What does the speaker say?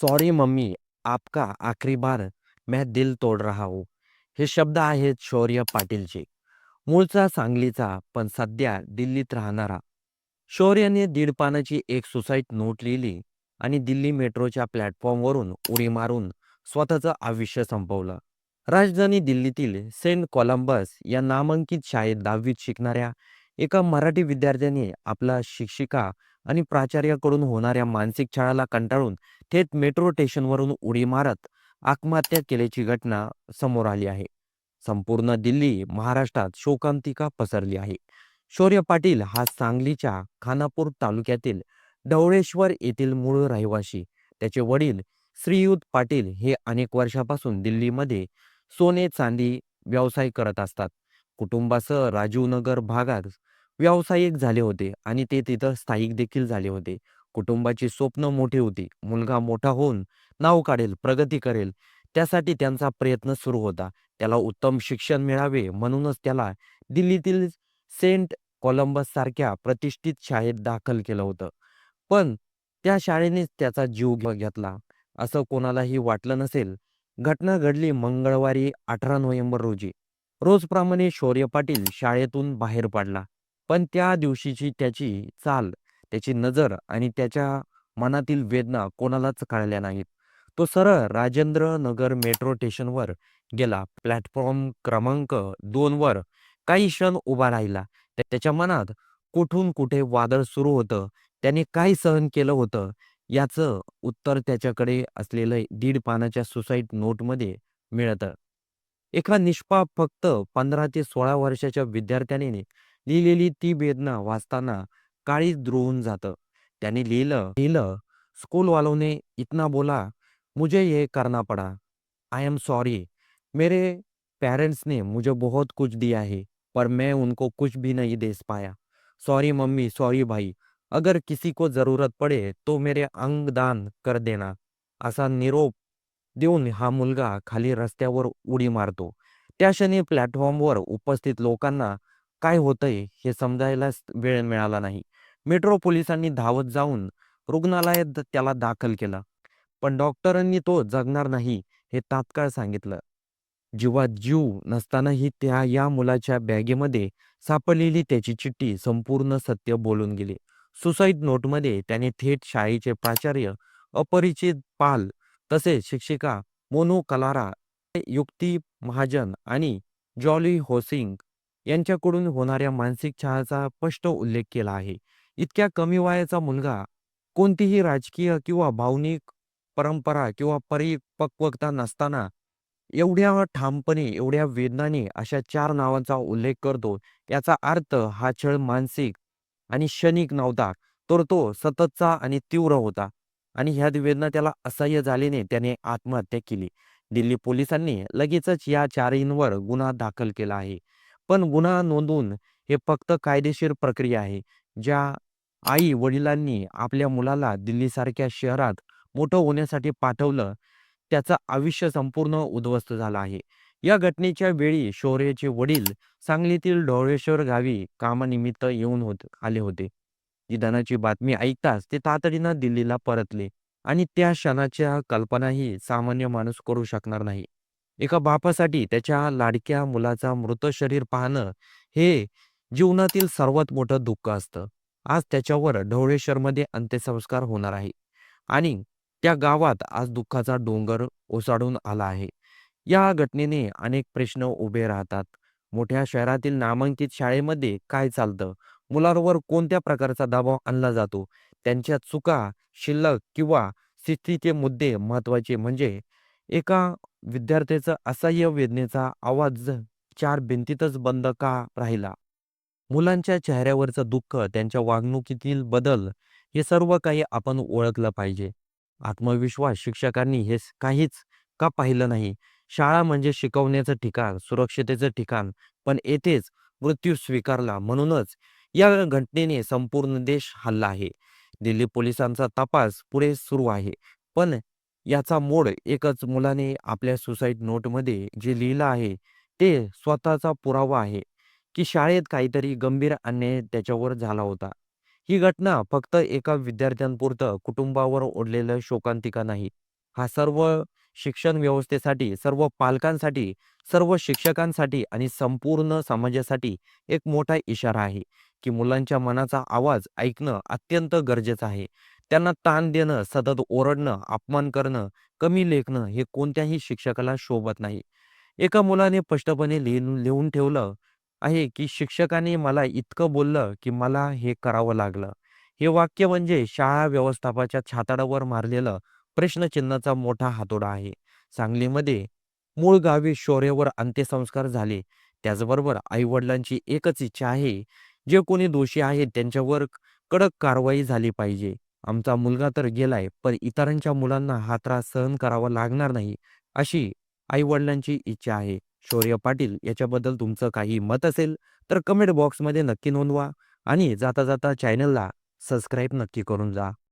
Sorry mummy, आपका आखरी बार मैं दिल तोड रहा हूँ. हे शब्द आहेत शौर्य पाटीलचे. मूळचा सांगलीचा, पण सध्या दिल्लीत राहणारा. शौर्याने दीड पानाची एक सुसाईड नोट लिहिली आणि दिल्ली मेट्रोच्या प्लॅटफॉर्मवरून उडी मारून स्वतःचं आयुष्य संपवलं. राजधानी दिल्लीतील सेंट कोलंबस या नामांकित शाळेत दहावीत शिकणाऱ्या एका मराठी विद्यार्थ्याने आपला शिक्षिका आणि प्राचार्याकडून होणाऱ्या मानसिक छळाला कंटाळून थेट मेट्रो स्टेशनवरून उडी मारत आत्महत्या केल्याची घटना समोर आली आहे. संपूर्ण दिल्ली, महाराष्ट्रात शोकांतिका पसरली आहे. शौर्य पाटील हा सांगलीच्या खानापूर तालुक्यातील डवळेश्वर येथील मूळ रहिवासी. त्याचे वडील श्रीयुत पाटील हे अनेक वर्षापासून दिल्लीमध्ये सोने-चांदी व्यवसाय करत असतात. कुटुंबासह राजीवनगर भागात व्यावसायिक झाले होते आणि ते तिथं स्थायिक देखील झाले होते. कुटुंबाची स्वप्न मोठी होती. मुलगा मोठा होऊन नाव काढेल, प्रगती करेल, त्यासाठी त्यांचा प्रयत्न सुरू होता. त्याला उत्तम शिक्षण मिळावे म्हणूनच त्याला दिल्लीतील सेंट कोलंबससारख्या प्रतिष्ठित शाळेत दाखल केलं होतं. पण त्या शाळेनेच त्याचा जीव घेतला, असं कोणालाही वाटलं नसेल. घटना घडली मंगळवारी 18 नोव्हेंबर रोजी. रोजप्रमाणे शौर्य पाटील शाळेतून बाहेर पडला. पण त्या दिवशीची त्याची चाल, त्याची नजर आणि त्याच्या मनातील वेदना कोणालाच कळल्या नाहीत. तो सरळ राजेंद्र नगर मेट्रो स्टेशनवर गेला. प्लॅटफॉर्म क्रमांक दोन वर काही क्षण उभा राहिला. त्याच्या मनात कुठून कुठे वादळ सुरू होतं. त्याने काय सहन केलं होतं, याचं उत्तर त्याच्याकडे असलेलं दीड पानाच्या सुसाईड नोटमध्ये मिळतं. एका निष्पाप फक्त 15 ते 16 वर्षाच्या विद्यार्थ्याने लिहिलेली ती वेदना वाचताना काळीच द्रोहून जातं. त्याने लिहिलं लिहिलं, स्कूल वालों ने इतना बोला, मुझे ये करना पड़ा. I am sorry. मेरे पेरेंट्स ने मुझे बहुत कुछ दिया है, पर मैं उनको कुछ भी नहीं दे पाया. सॉरी मम्मी, सॉरी भाई. अगर किसी को जरूरत पडे तो मेरे अंग दान कर देना. असा निरोप देऊन हा मुलगा खाली रस्त्यावर उडी मारतो. त्या क्षणी प्लॅटफॉर्मवर उपस्थित लोकांना काय होतंय हे समजायलाच वेळ मिळाला नाही. मेट्रो पोलिसांनी धावत जाऊन रुग्णालयात त्याला दाखल केलं. पण डॉक्टरांनी तो जगणार नाही हे तात्काळ सांगितलं. जीवात जीव नसतानाही त्या या मुलाच्या बॅगेमध्ये सापडलेली त्याची चिठ्ठी संपूर्ण सत्य बोलून गेली. सुसाईड नोटमध्ये त्याने थेट शाळेचे प्राचार्य, अपरिचित पाल तसेच शिक्षिका मोनू कलारा, युक्ती महाजन आणि जॉली होसिंग यांच्याकडून होणाऱ्या मानसिक छळाचा स्पष्ट उल्लेख केला आहे. इतक्या कमी वयाचा मुलगा कोणतीही राजकीय किंवा भावनिक परंपरा किंवा परिपक्वता नसताना एवढ्या ठामपणे, एवढ्या वेदनाने अशा चार नावांचा उल्लेख करतो. याचा अर्थ हा छळ मानसिक आणि क्षणिक नव्हता, तर तो सततचा आणि तीव्र होता. आणि ह्या वेदना त्याला असह्य झाल्याने त्याने आत्महत्या केली. दिल्ली पोलिसांनी लगेचच या चारहींवर गुन्हा दाखल केला आहे. पण गुन्हा नोंदवून हे फक्त कायदेशीर प्रक्रिया आहे. ज्या आई-वडिलांनी आपल्या मुलाला दिल्लीसारख्या शहरात मोठं होण्यासाठी पाठवलं, त्याचं आयुष्य संपूर्ण उद्ध्वस्त झालं आहे. या घटनेच्या वेळी शौर्याचे वडील सांगलीतील ढोळेश्वर गावी कामानिमित्त येऊन होत आले होते. निधनाची बातमी ऐकताच ते तातडीनं दिल्लीला परतले आणि त्या क्षणाच्या कल्पनाही सामान्य माणूस करू शकणार नाही. एका बापासाठी त्याच्या लाडक्या मुलाचा मृत शरीर पाहणं हे जीवनातील सर्वात मोठं दुःख असतं. आज त्याच्यावर ढवळेश्वरमध्ये अंत्यसंस्कार होणार आहे आणि त्या गावात आज दुःखाचा डोंगर ओसाडून आला आहे. या घटनेने अनेक प्रश्न उभे राहतात. मोठ्या शहरातील नामांकित शाळेमध्ये काय चालतं? मुलांवर कोणत्या प्रकारचा दबाव आणला जातो? त्यांच्या चुका, शिल्लक किंवा स्थितीचे मुद्दे महत्त्वाचे म्हणजे एका विद्यार्थ्याचा असह्य वेदनेचा आवाज चार भिंतीतच बंद का राहिला? मुलांच्या चेहऱ्यावरचं दुःख, त्यांच्या वागणुकीतील बदल हे सर्व काही आपण ओळखलं पाहिजे. आत्मविश्वास शिक्षकांनी हे काहीच का पाहिलं नाही? शाळा म्हणजे शिकवण्याचं ठिकाण, सुरक्षितेचं ठिकाण, पण येथेच मृत्यू स्वीकारला. म्हणूनच या घटनेने संपूर्ण देश हल्ला आहे. दिल्ली पोलिसांचा तपास पुढे सुरू आहे. पण याचा मोड एकच मुलाने आपल्या सुसाईड नोटमध्ये जे लिहिलं आहे, ते स्वतःचा पुरावा आहे, की शाळेत काहीतरी गंभीर अन्याय त्याच्यावर झाला होता. ही घटना फक्त एका विद्यार्थ्यांपुरतं कुटुंबावर ओढलेलं शोकांतिका नाही, हा सर्व शिक्षण व्यवस्थेसाठी, सर्व पालकांसाठी, सर्व शिक्षकांसाठी आणि संपूर्ण समाजासाठी एक मोठा इशारा आहे, की मुलांच्या मनाचा आवाज ऐकणं अत्यंत गरजेचं आहे. त्यांना ताण देणं, सतत ओरडणं, अपमान करणं, कमी लेखणं हे कोणत्याही शिक्षकाला शोभत नाही. एका मुलाने स्पष्टपणे लिहून लिहून ठेवलं आहे, की शिक्षकाने मला इतकं बोललं, की मला हे करावं लागलं. हे वाक्य म्हणजे शाळा व्यवस्थापनाच्या छाताडावर मारलेलं प्रश्नचिन्हाचा मोठा हातोडा आहे. सांगलीमध्ये मूळ गावी शौर्यावर अंत्यसंस्कार झाले. त्याचबरोबर आई-वडिलांची एकच इच्छा आहे, जे कोणी दोषी आहेत त्यांच्यावर कडक कारवाई झाली पाहिजे. आमचा मुलगा तर गेलाय, पण इतरांच्या मुलांना हा त्रास सहन करावा लागणार नाही, अशी आई-वडिलांची इच्छा आहे. शौर्य पाटील याच्याबद्दल तुमचं काही मत असेल, तर कमेंट बॉक्समध्ये नक्की नोंदवा आणि जाता-जाता चॅनलला सबस्क्राईब नक्की करून जा.